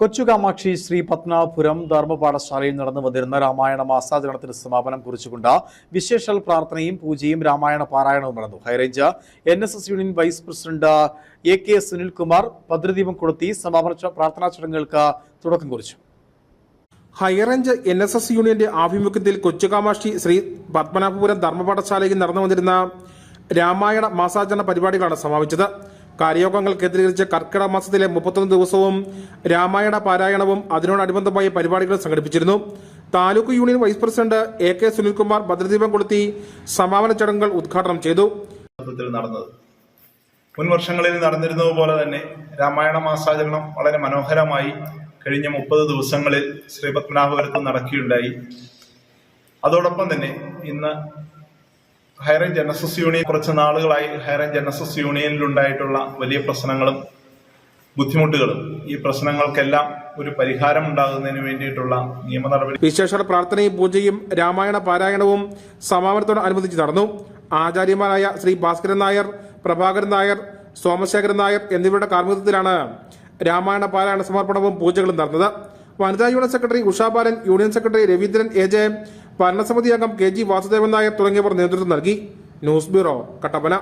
കൊച്ചു കാമാക്ഷി ശ്രീ പത്മനാഭപുരം ധർമ്മപാഠശാലയിൽ നടന്നു വന്നിരുന്ന രാമായണ മാസാചരണത്തിന് സമാപനം കുറിച്ചുകൊണ്ട് വിശേഷൽ പ്രാർത്ഥനയും പൂജയും രാമായണ പാരായണവും നടന്നു. High range N S S union vice president A K Sunilkumar ഭദ്രദീപം കൊളുത്തി സമാപന പ്രാർത്ഥനാ ചടങ്ങുകൾക്ക് തുടക്കം കുറിച്ചു. ഹൈറേഞ്ച് എൻ എസ് എസ് യൂണിയന്റെ ആഭിമുഖ്യത്തിൽ കൊച്ചുകാമാക്ഷി ശ്രീ പത്മനാഭപുരം ധർമ്മപാഠശാലയിൽ നടന്നു വന്നിരുന്ന രാമായണ മാസാചരണ പരിപാടികളാണ് സമാപിച്ചത്. കാര്യയോഗങ്ങൾ കേന്ദ്രീകരിച്ച് കർക്കിടക മാസത്തിലെ മുപ്പത്തൊന്ന് ദിവസവും രാമായണ പാരായണവും അതിനോടനുബന്ധമായ പരിപാടികൾ സംഘടിപ്പിച്ചിരുന്നു. Taluk union vice president A K Sunilkumar ഭദ്രദീപം കൊളുത്തി സമാപന ചടങ്ങുകൾ ഉദ്ഘാടനം ചെയ്തു. മുൻ വർഷങ്ങളിൽ നടന്നിരുന്നതുപോലെ തന്നെ രാമായണ മാസാചരണം വളരെ മനോഹരമായി കഴിഞ്ഞ മുപ്പത് ദിവസങ്ങളിൽ ശ്രീപത്മനാഭപുരത്ത് നടക്കുകയുണ്ടായി. അതോടൊപ്പം തന്നെ ഇന്ന് high range N S S union കുറച്ച് നാളുകളായി high range N S S യൂണിയനിലുണ്ടായിട്ടുള്ള വലിയ പ്രശ്നങ്ങളും ബുദ്ധിമുട്ടുകളും ഈ പ്രശ്നങ്ങൾക്കെല്ലാം ഒരു പരിഹാരം ഉണ്ടാകുന്നതിന് വേണ്ടിയിട്ടുള്ള നിയമ നടപടി വിശേഷ പ്രാർത്ഥനയും പൂജയും രാമായണ പാരായണവും സമാപനത്തോട് അനുബന്ധിച്ച് നടന്നു. ആചാര്യമാരായ ശ്രീ ഭാസ്കരൻ നായർ പ്രഭാകരൻ നായർ സോമശേഖരൻ നായർ എന്നിവരുടെ കാർമ്മികത്വത്തിലാണ് രാമായണ പാരായണ സമർപ്പണവും പൂജകളും നടന്നത്. വനിതാ union secretary Ushabalan union secretary Raveendran A J ഭരണസമിതി അംഗം കെ ജി വാസുദേവൻ നായർ തുടങ്ങിയവർ നേതൃത്വം നൽകി. News bureau Kattappana.